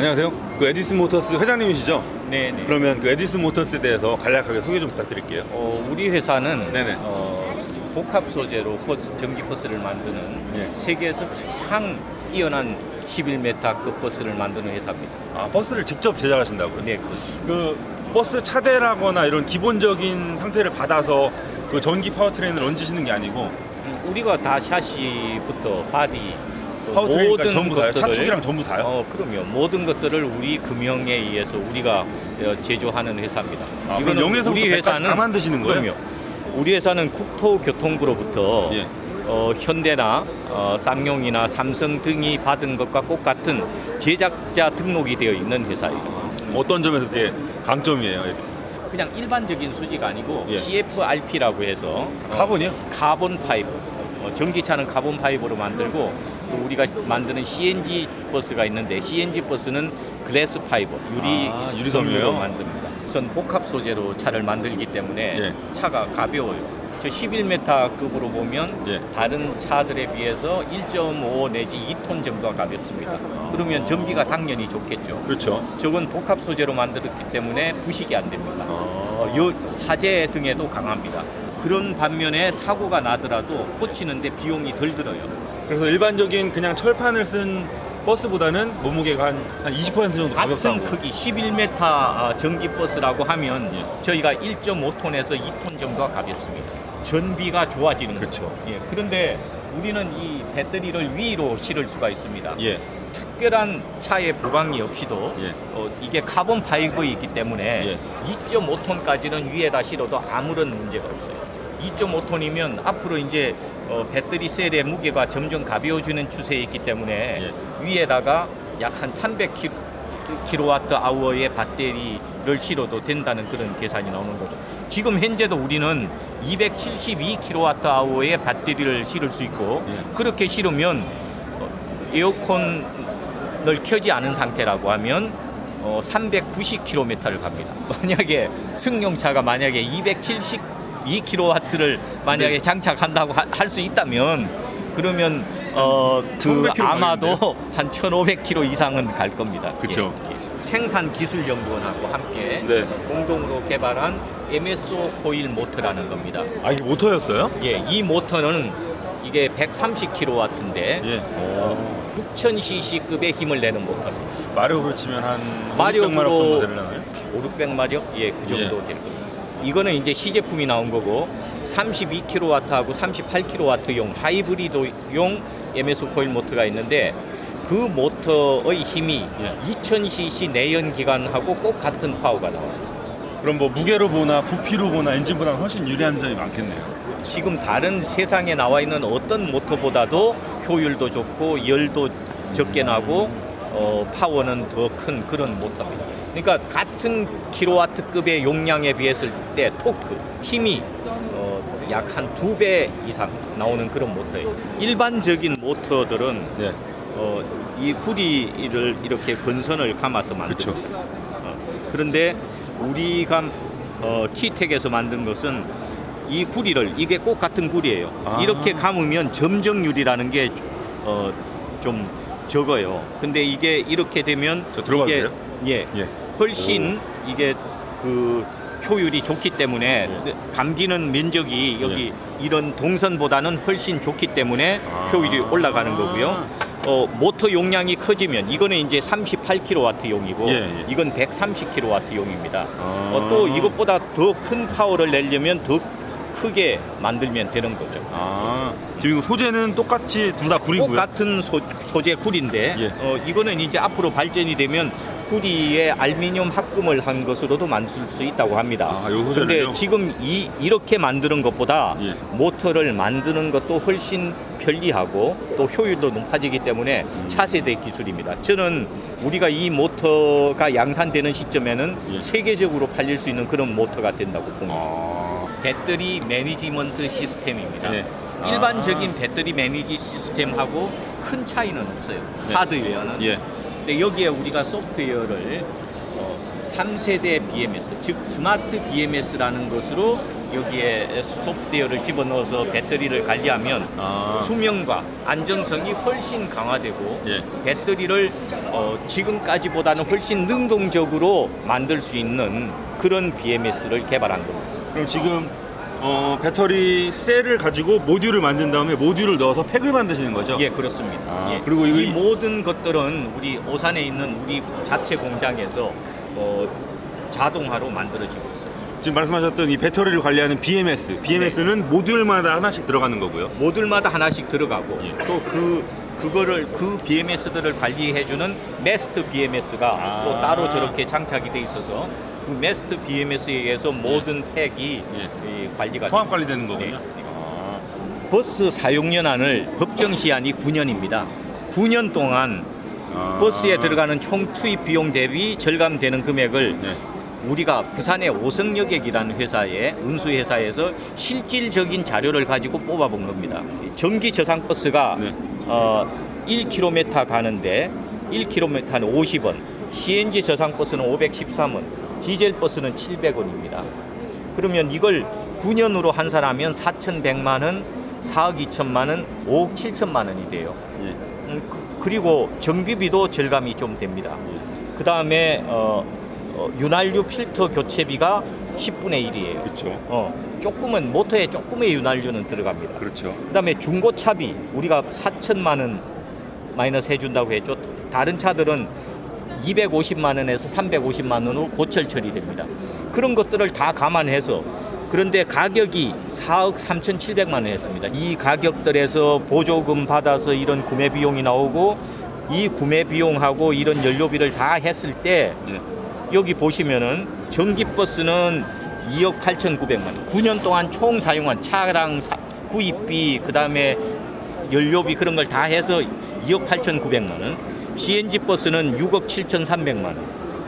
안녕하세요. 그 에디슨 모터스 회장님이시죠? 네, 네. 그러면 그 에디슨 모터스에 대해서 간략하게 소개 좀 부탁드릴게요. 어, 우리 회사는 네네. 어, 복합 소재로 버스, 전기 버스를 만드는 네. 세계에서 가장 뛰어난 11m급 버스를 만드는 회사입니다. 아 버스를 직접 제작하신다고요? 네, 그 버스 차대라거나 이런 기본적인 상태를 받아서 그 전기 파워트레인을 얹으시는 게 아니고 음, 우리가 다 샤시부터 바디 또 파워트레인까지 전부 다요? 것들을- 차축이랑 전부 다요? 어, 그럼요. 모든 것들을 우리 금형에 의해서 우리가 어, 제조하는 회사입니다. 아, 그럼 영에서부터 백까지 다 만드시는 거예요? 그럼요. 우리 회사는 국토교통부로부터 예. 어, 현대나 어, 쌍용이나 삼성 등이 받은 것과 똑 같은 제작자 등록이 되어 있는 회사예요. 어떤 점에서 그게 강점이에요, 에디슨? 그냥 일반적인 수지가 아니고 예. CFRP라고 해서 어, 카본이요? 카본 파이브. 어, 전기차는 카본 파이브로 만들고 또 우리가 만드는 CNG 버스가 있는데 CNG 버스는 글래스 파이버 유리 아? 섬유로 만듭니다. 우선 복합 소재로 차를 만들기 때문에 예. 차가 가벼워요. 저 11m급으로 보면 예. 다른 차들에 비해서 1.5 내지 2톤 정도가 가볍습니다. 그러면 전기가 당연히 좋겠죠. 그렇죠. 저건 복합 소재로 만들었기 때문에 부식이 안 됩니다. 아. 어, 요 화재 등에도 강합니다. 그런 반면에 사고가 나더라도 고치는데 비용이 덜 들어요. 그래서 일반적인 그냥 철판을 쓴 버스보다는 몸무게가 한, 한 20% 정도 같은 가볍다고. 크기 11m 아, 전기 버스라고 하면 예. 저희가 1.5톤에서 2톤 정도가 가볍습니다. 전비가 좋아지는 그렇죠. 거죠. 예. 그런데 우리는 이 배터리를 위로 실을 수가 있습니다. 예. 특별한 차의 보강이 없이도 예. 어, 이게 카본 파이브이기 때문에 예. 2.5톤까지는 위에다 실어도 아무런 문제가 없어요. 2.5톤이면 앞으로 이제 어, 배터리 셀의 무게가 점점 가벼워지는 추세에 있기 때문에 예. 위에다가 약 한 300kW 킬로와트 아워의 배터리를 실어도 된다는 그런 계산이 나오는 거죠. 지금 현재도 우리는 272kW 아워의 배터리를 실을 수 있고 예. 그렇게 실으면 어, 에어컨을 켜지 않은 상태라고 하면 어, 390km를 갑니다. 만약에 승용차가 만약에 272kW를 만약에 네. 장착한다고 할 수 있다면 그러면 어, 그1500 km 아마도 한 1,500km 이상은 갈 겁니다. 그쵸. 예, 예. 생산 기술 연구원하고 함께 네. 공동으로 개발한 MSO 코일 모터라는 겁니다. 아 이게 모터였어요? 예, 이 모터는 이게 130kW인데 예. 6000cc급의 힘을 내는 모터입니다. 마력으로 치면 한 마력으로- 600마력 정도 되려나요? 5, 600마력? 예, 그 정도 예. 될 겁니다. 이거는 이제 시제품이 나온 거고 32kW하고 38kW용 하이브리드용 MS 코일 모터가 있는데 그 모터의 힘이 예. 2000cc 내연 기관하고 꼭 같은 파워가 나와요. 그럼 뭐 무게로 보나 부피로 보나 엔진보다 훨씬 유리한 점이 많겠네요. 지금 다른 세상에 나와 있는 어떤 모터보다도 효율도 좋고 열도 적게 나고 어, 파워는 더 큰 그런 모터입니다. 그러니까 같은 킬로와트급의 용량에 비했을 때 토크 힘이 어, 약한 두 배 이상 나오는 그런 모터예요. 일반적인 모터들은 네. 어, 이 구리를 이렇게 건선을 감아서 만듭니다. 어, 그런데 우리가 어, 키텍에서 만든 것은 이 구리를 이게 꼭 같은 구리예요. 아. 이렇게 감으면 점정률이라는 게 어, 좀 적어요. 근데 이게 이렇게 되면 저 들어가도 이게 돼요? 예, 예. 훨씬 이게 그 효율이 좋기 때문에 예. 감기는 면적이 여기 이런 동선보다는 훨씬 좋기 때문에 아. 효율이 올라가는 거고요. 어, 모터 용량이 커지면 이거는 이제 38kW용이고 예, 예. 이건 130kW용입니다. 아. 어, 또 이것보다 더 큰 파워를 내려면 더 크게 만들면 되는 거죠. 아 지금 이거 소재는 똑같이 둘 다 구리고요. 꼭 같은 소, 소재 구리인데 예. 어, 이거는 이제 앞으로 발전이 되면 구리에 알미늄 합금을 한 것으로도 만들 수 있다고 합니다. 아, 요 소재를요? 근데 지금 이 이렇게 만드는 것보다 예. 모터를 만드는 것도 훨씬 편리하고 또 효율도 높아지기 때문에 음. 차세대 기술입니다. 저는 우리가 이 모터가 양산되는 시점에는 예. 세계적으로 팔릴 수 있는 그런 모터가 된다고 봅니다. 아, 배터리 매니지먼트 시스템입니다. 네. 일반적인 배터리 매니지 시스템하고 큰 차이는 없어요. 네. 하드웨어는. 예. 근데 여기에 우리가 소프트웨어를 어, 3세대 BMS, 즉 스마트 BMS라는 것으로 여기에 소프트웨어를 집어넣어서 배터리를 관리하면 아. 수명과 안전성이 훨씬 강화되고 예. 배터리를 어, 지금까지보다는 훨씬 능동적으로 만들 수 있는 그런 BMS를 개발한 겁니다. 그럼 지금 어, 배터리 셀을 가지고 모듈을 만든 다음에 모듈을 넣어서 팩을 만드시는 거죠? 예, 그렇습니다. 아, 예. 그리고 이거 이 모든 것들은 우리 오산에 있는 우리 자체 공장에서 어, 자동화로 만들어지고 있어요. 지금 말씀하셨던 이 배터리를 관리하는 BMS. BMS는 모듈마다 하나씩 들어가는 거고요. 모듈마다 하나씩 들어가고 예. 또그 그거를 그 BMS들을 관리해주는 메스트 BMS가 아. 또 따로 저렇게 장착이 돼 있어서 그 메스트 BMS에 의해서 모든 팩이 예. 이 관리가 통합 됩니다. 관리되는 거군요. 네. 아, 버스 사용 연한을 법정 시한이 9년입니다. 9년 동안 아. 버스에 들어가는 총 투입 비용 대비 절감되는 금액을 네. 우리가 부산의 오성여객이라는 회사에 운수회사에서 실질적인 자료를 가지고 뽑아본 겁니다. 전기 저상 버스가 네. 어, 1km 가는데 1km는 50원, CNG 저상 버스는 513원, 디젤 버스는 700원입니다. 그러면 이걸 9년으로 환산하면 4,100만 원, 4억 2천만 원, 5억 7천만 원이 돼요. 예. 음, 그- 그리고 정비비도 절감이 좀 됩니다. 그 다음에 어, 어, 윤활유 필터 교체비가 10분의 1이에요. 그렇죠. 어, 조금은 모터에 조금의 윤활유는 들어갑니다. 그렇죠. 그다음에 중고차비 우리가 4천만 원 마이너스 해준다고 했죠. 다른 차들은 250만 원에서 350만 원으로 고철 처리됩니다. 그런 것들을 다 감안해서 그런데 가격이 4억 3,700만 원 했습니다. 이 가격들에서 보조금 받아서 이런 구매 비용이 나오고 이 구매 비용하고 이런 연료비를 다 했을 때 예. 여기 보시면은 전기 버스는 2억 8,900만 원. 9년 동안 총 사용한 차량 사- 구입비 그다음에 연료비 그런 걸 다 해서 2억 8,900만 원. CNG 버스는 6억 7,300만 원.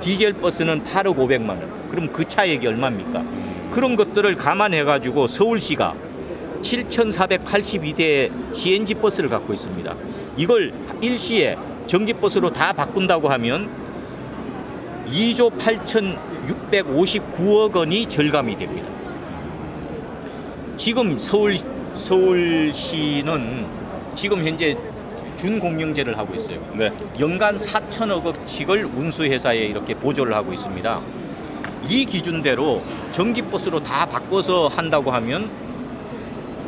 디젤 버스는 8억 500만 원. 그럼 그 차액이 얼마입니까? 그런 것들을 감안해 가지고 서울시가 7,482대 CNG 버스를 갖고 있습니다. 이걸 일시에 전기 버스로 다 바꾼다고 하면 2조 8,659억 원이 절감이 됩니다. 지금 서울 서울시는 지금 현재 준공영제를 하고 있어요. 네. 연간 4천억 원씩을 운수회사에 이렇게 보조를 하고 있습니다. 이 기준대로 전기버스로 다 바꿔서 한다고 하면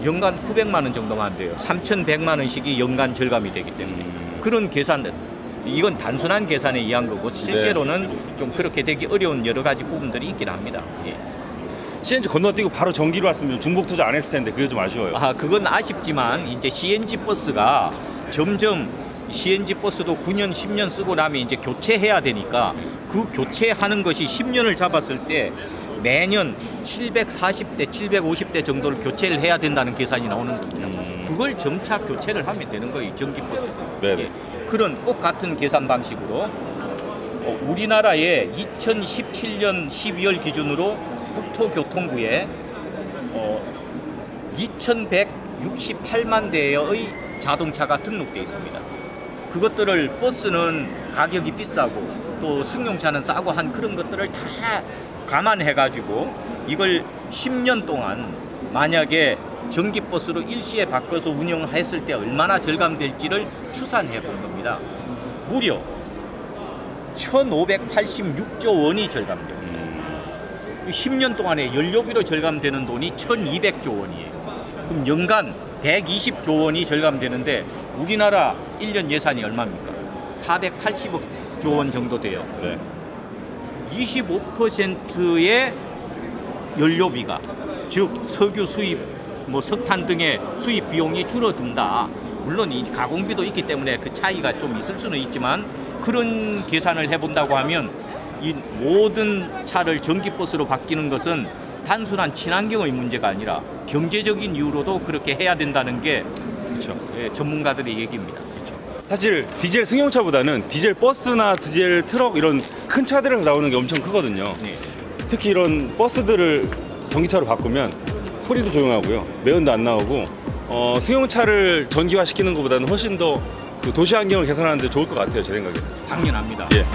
연간 900만 원 정도만 안 돼요. 3,100만 원씩이 연간 절감이 되기 때문에 그런 계산 이건 단순한 계산에 의한 거고 실제로는 좀 그렇게 되기 어려운 여러 가지 부분들이 있긴 합니다. 예. CNG 건너뛰고 바로 전기로 왔으면 중복 투자 안 했을 텐데 그게 좀 아쉬워요. 아 그건 아쉽지만 이제 CNG 버스가 점점 CNG 버스도 9년 10년 쓰고 나면 이제 교체해야 되니까 그 교체하는 것이 10년을 잡았을 때 매년 740대 750대 정도를 교체를 해야 된다는 계산이 나오는 겁니다. 그걸 점차 교체를 하면 되는 거예요 전기 버스. 네네. 예. 그런 꼭 같은 계산 방식으로 어, 우리나라의 2017년 12월 기준으로 국토교통부에 어, 2,168만 대의 자동차가 등록돼 있습니다. 그것들을 버스는 가격이 비싸고 또 승용차는 싸고 한 그런 것들을 다 감안해 가지고 이걸 10년 동안 만약에 전기 버스로 일시에 바꿔서 운영했을 때 얼마나 절감될지를 추산해 본 겁니다. 무려 1,586조 원이 절감돼요. 10년 동안에 연료비로 절감되는 돈이 1,200조 원이에요. 그럼 연간 120조 원이 절감되는데 우리나라 1년 예산이 얼마입니까? 480조 원 정도 돼요. 네. 25%의 연료비가 즉 석유 수입, 뭐 석탄 등의 수입 비용이 줄어든다. 물론 이 가공비도 있기 때문에 그 차이가 좀 있을 수는 있지만 그런 계산을 해본다고 하면 이 모든 차를 전기버스로 바뀌는 것은 단순한 친환경의 문제가 아니라 경제적인 이유로도 그렇게 해야 된다는 게 그렇죠. 예, 전문가들의 얘기입니다. 사실 디젤 승용차보다는 디젤 버스나 디젤 트럭 이런 큰 차들에서 나오는 게 엄청 크거든요. 네. 특히 이런 버스들을 전기차로 바꾸면 소리도 조용하고요. 매연도 안 나오고 어, 승용차를 전기화 시키는 것보다는 훨씬 더 그 도시 환경을 개선하는 데 좋을 것 같아요. 제 생각에. 당연합니다. 예.